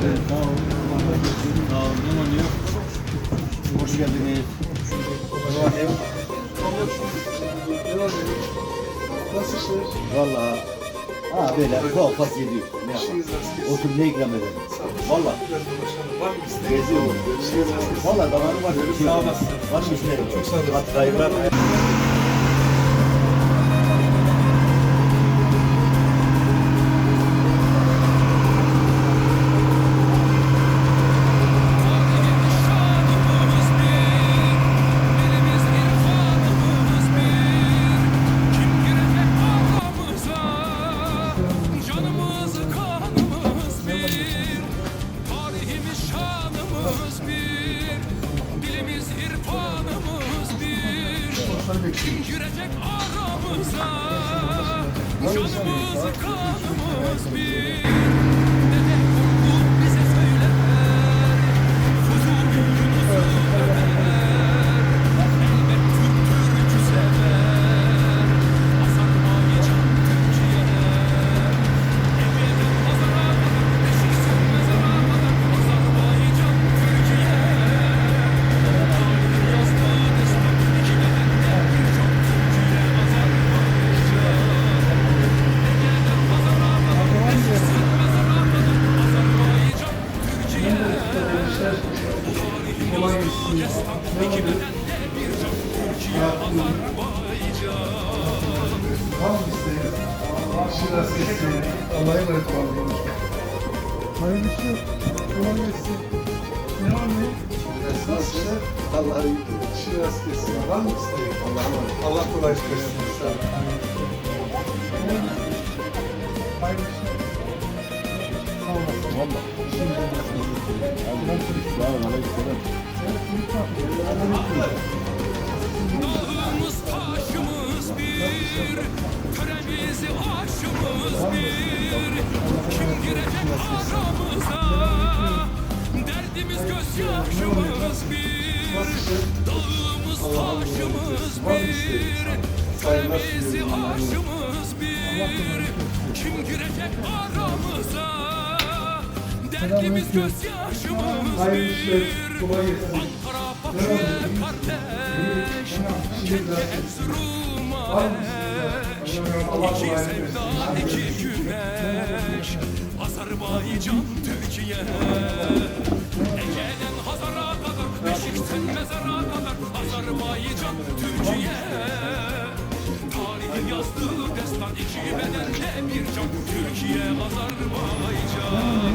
Olun. Sağ? Valla. Ha böyle kol pas yediyor. Ne yapalım? Otur ne ikram edelim? Valla. Biraz. Var mı? Geziyor. Valla damarı var. Sağ olasın. Var mı isterim? Çok sağ olasın. Hadi şanımız bir. Dilimiz irfanımız bir. Kim girecek aramıza? Canımız kanımız bir. Kolay gelsin. Var mı isteğiniz? İşiniz nasıl geçsin? Allah'a emanet olun. Hayırlı işler. Kolay gelsin. Ne var ne? Nasıl işler? Allah'a emanet İşiniz nasıl geçsin? Var mı? Allah'a. Allah kolaylık versin. Olun. Valla. Taşımız bir, töremiz aşımız bir. Kim girecek aramıza? Derdimiz gözyaşımız bir. Dağımız taşımız bir, töremiz aşımız bir. Kim girecek aramıza? Gözyaşımız Hayırlı işler. Kolay gelsin. İki sevda, iki güneş, Azerbaycan, Türkiye. Ege'den Hazar'a kadar, Beşik'ten mezara kadar, Azerbaycan, Türkiye. Tarihin yazdığı destan, iki bedende bir can, Türkiye, Azerbaycan.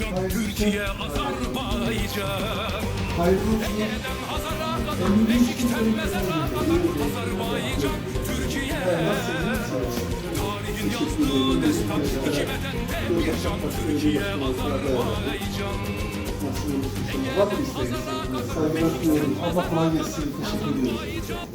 bir can, Türkiye, Azerbaycan. Ege'den Hazar'a kadar, Beşik'ten mezara kadar, Azerbaycan, Türkiye. Tarihin yazdığı destan, iki bedende bir can, Türkiye, Azerbaycan. Ege'den Hazar'a kadar, Beşik'ten mezara kadar, Azerbaycan,